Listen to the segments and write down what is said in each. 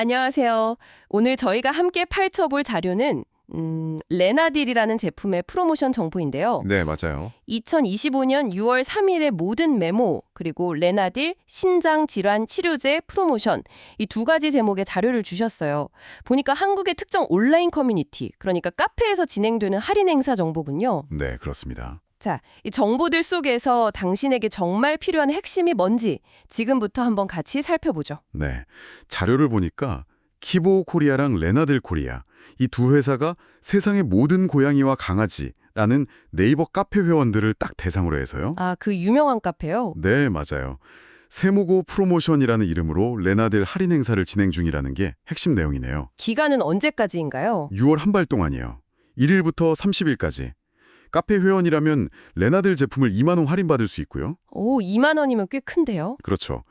안녕하세요. 오늘 저희가 함께 파헤쳐볼 자료는 음, 레나딜이라는 제품의 프로모션 정보인데요. 네, 맞아요. 2025년 6월 3일의 모든 메모 그리고 레나딜 신장 질환 치료제 프로모션 이 두 가지 제목의 자료를 주셨어요. 보니까 한국의 특정 온라인 커뮤니티 그러니까 카페에서 진행되는 할인 행사 정보군요. 네, 그렇습니다. 자, 이 정보들 속에서 당신에게 정말 필요한 핵심이 뭔지 지금부터 한번 같이 살펴보죠. 네. 자료를 보니까 키보 코리아랑 레나들 코리아 이 두 회사가 세상의 모든 고양이와 강아지라는 네이버 카페 회원들을 딱 대상으로 해서요. 아, 그 유명한 카페요? 네, 맞아요. 세모고 프로모션이라는 이름으로 레나들 할인 행사를 진행 중이라는 게 핵심 내용이네요. 기간은 언제까지인가요? 6월 한달 동안이요. 1일부터 30일까지. 카페 회원이라면 레나들 제품을 2만 원 할인받을 수 있고요. 오, 2만 원이면 꽤 큰데요? 그렇죠.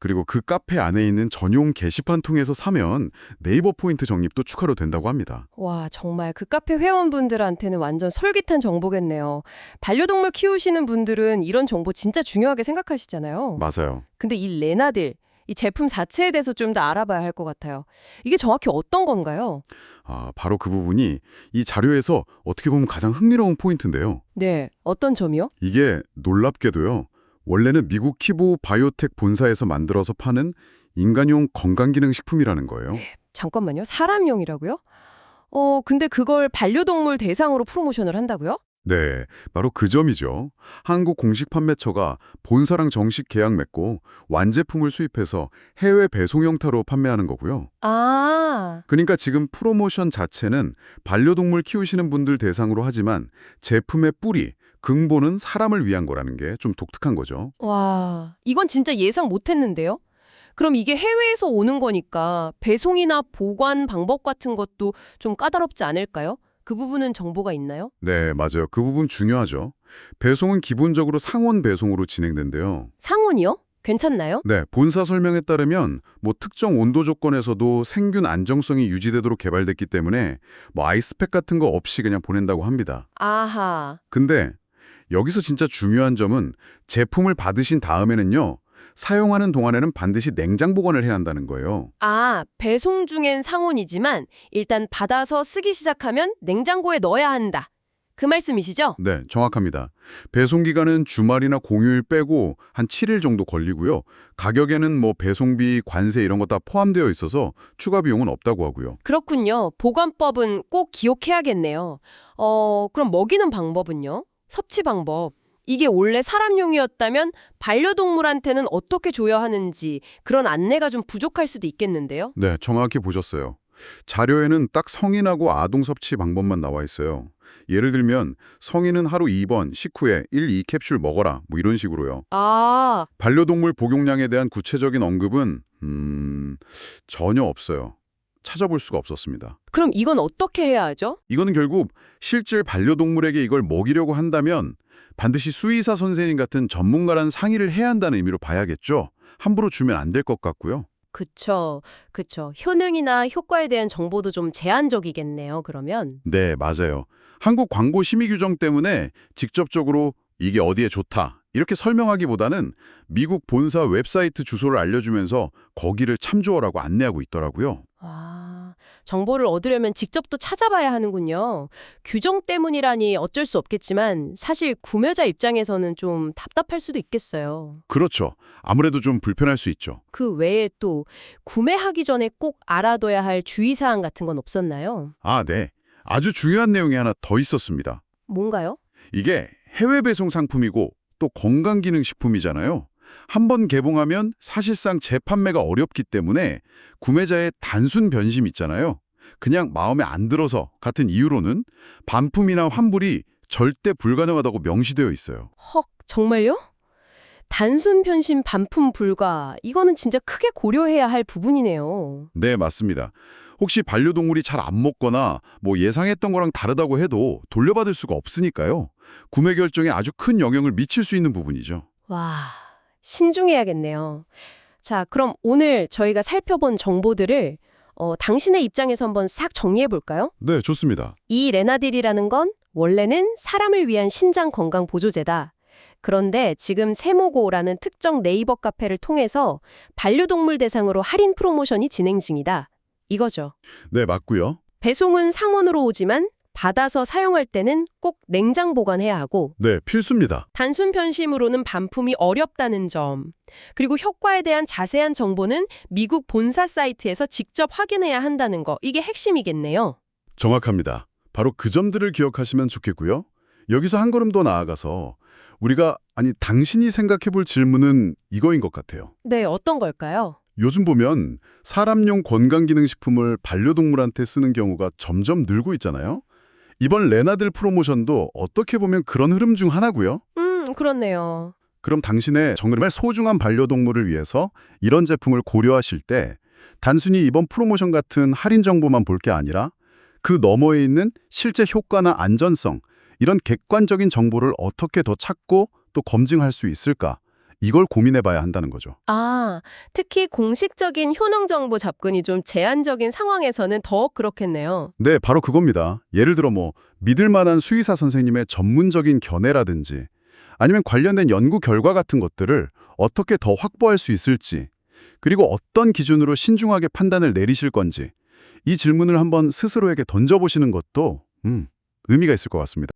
그리고 그 카페 안에 있는 전용 게시판 통해서 사면 네이버 포인트 적립도 추가로 된다고 합니다. 와, 정말 그 카페 회원분들한테는 완전 솔깃한 정보겠네요. 반려동물 키우시는 분들은 이런 정보 진짜 중요하게 생각하시잖아요. 맞아요. 근데 이 레나딜, 이 제품 자체에 대해서 좀 더 알아봐야 할 것 같아요. 이게 정확히 어떤 건가요? 아, 바로 그 부분이 이 자료에서 어떻게 보면 가장 흥미로운 포인트인데요. 네, 어떤 점이요? 이게 놀랍게도요. 원래는 미국 키보 바이오텍 본사에서 만들어서 파는 인간용 건강기능식품이라는 거예요. 잠깐만요. 사람용이라고요? 어, 근데 그걸 반려동물 대상으로 프로모션을 한다고요? 네, 바로 그 점이죠. 한국 공식 판매처가 본사랑 정식 계약 맺고 완제품을 수입해서 해외 배송 형태로 판매하는 거고요. 아, 그러니까 지금 프로모션 자체는 반려동물 키우시는 분들 대상으로 하지만 제품의 뿌리, 근본은 사람을 위한 거라는 게 좀 독특한 거죠. 와, 이건 진짜 예상 못했는데요? 그럼 이게 해외에서 오는 거니까 배송이나 보관 방법 같은 것도 좀 까다롭지 않을까요? 그 부분은 정보가 있나요? 네, 맞아요. 그 부분 중요하죠. 배송은 기본적으로 상온 배송으로 진행된대요. 상온이요? 괜찮나요? 네, 본사 설명에 따르면 뭐 특정 온도 조건에서도 생균 안정성이 유지되도록 개발됐기 때문에 뭐 아이스팩 같은 거 없이 그냥 보낸다고 합니다. 아하. 근데 여기서 진짜 중요한 점은 제품을 받으신 다음에는요. 사용하는 동안에는 반드시 냉장 보관을 해야 한다는 거예요. 아, 배송 중엔 상온이지만 일단 받아서 쓰기 시작하면 냉장고에 넣어야 한다. 그 말씀이시죠? 네, 정확합니다. 배송 기간은 주말이나 공휴일 빼고 한 7일 정도 걸리고요. 가격에는 뭐 배송비, 관세 이런 거 다 포함되어 있어서 추가 비용은 없다고 하고요. 그렇군요. 보관법은 꼭 기억해야겠네요. 어, 그럼 먹이는 방법은요? 섭취 방법. 이게 원래 사람용이었다면 반려동물한테는 어떻게 줘야 하는지 그런 안내가 좀 부족할 수도 있겠는데요. 네, 정확히 보셨어요. 자료에는 딱 성인하고 아동 섭취 방법만 나와 있어요. 예를 들면 성인은 하루 2번, 식후에 1, 2캡슐 먹어라 뭐 이런 식으로요. 아, 반려동물 복용량에 대한 구체적인 언급은 음, 전혀 없어요. 찾아볼 수가 없었습니다. 그럼 이건 어떻게 해야 하죠? 이거는 결국 실제 반려동물에게 이걸 먹이려고 한다면 반드시 수의사 선생님 같은 전문가란 상의를 해야 한다는 의미로 봐야겠죠. 함부로 주면 안 될 것 같고요. 그쵸, 그쵸. 효능이나 효과에 대한 정보도 좀 제한적이겠네요, 그러면. 네, 맞아요. 한국 광고 심의 규정 때문에 직접적으로 이게 어디에 좋다 이렇게 설명하기보다는 미국 본사 웹사이트 주소를 알려주면서 거기를 참조하라고 안내하고 있더라고요. 아, 정보를 얻으려면 직접 또 찾아봐야 하는군요. 규정 때문이라니 어쩔 수 없겠지만 사실 구매자 입장에서는 좀 답답할 수도 있겠어요. 그렇죠. 아무래도 좀 불편할 수 있죠. 그 외에 또 구매하기 전에 꼭 알아둬야 할 주의사항 같은 건 없었나요? 아, 네. 아주 중요한 내용이 하나 더 있었습니다. 뭔가요? 이게 해외 배송 상품이고 또 건강기능식품이잖아요. 한 번 개봉하면 사실상 재판매가 어렵기 때문에 구매자의 단순 변심 있잖아요. 그냥 마음에 안 들어서 같은 이유로는 반품이나 환불이 절대 불가능하다고 명시되어 있어요. 헉, 정말요? 단순 변심 반품 불가. 이거는 진짜 크게 고려해야 할 부분이네요. 네, 맞습니다. 혹시 반려동물이 잘 안 먹거나 뭐 예상했던 거랑 다르다고 해도 돌려받을 수가 없으니까요. 구매 결정에 아주 큰 영향을 미칠 수 있는 부분이죠. 와, 신중해야겠네요. 자, 그럼 오늘 저희가 살펴본 정보들을 어, 당신의 입장에서 한번 싹 정리해 볼까요? 네, 좋습니다. 이 레나딜이라는 건 원래는 사람을 위한 신장 건강 보조제다. 그런데 지금 세모고라는 특정 네이버 카페를 통해서 반려동물 대상으로 할인 프로모션이 진행 중이다. 이거죠. 네, 맞고요. 배송은 상온으로 오지만 받아서 사용할 때는 꼭 냉장 보관해야 하고 네, 필수입니다. 단순 편심으로는 반품이 어렵다는 점. 그리고 효과에 대한 자세한 정보는 미국 본사 사이트에서 직접 확인해야 한다는 거. 이게 핵심이겠네요. 정확합니다. 바로 그 점들을 기억하시면 좋겠고요. 여기서 한 걸음 더 나아가서 우리가 아니 당신이 생각해 볼 질문은 이거인 것 같아요. 네, 어떤 걸까요? 요즘 보면 사람용 건강기능식품을 반려동물한테 쓰는 경우가 점점 늘고 있잖아요. 이번 레나들 프로모션도 어떻게 보면 그런 흐름 중 하나고요. 음, 그렇네요. 그럼 당신의 정말 소중한 반려동물을 위해서 이런 제품을 고려하실 때 단순히 이번 프로모션 같은 할인 정보만 볼 게 아니라 그 너머에 있는 실제 효과나 안전성, 이런 객관적인 정보를 어떻게 더 찾고 또 검증할 수 있을까? 이걸 고민해 봐야 한다는 거죠. 아, 특히 공식적인 효능 정보 접근이 좀 제한적인 상황에서는 더 그렇겠네요. 네, 바로 그겁니다. 예를 들어 뭐 믿을 만한 수의사 선생님의 전문적인 견해라든지 아니면 관련된 연구 결과 같은 것들을 어떻게 더 확보할 수 있을지 그리고 어떤 기준으로 신중하게 판단을 내리실 건지 이 질문을 한번 스스로에게 던져보시는 것도 음, 의미가 있을 것 같습니다.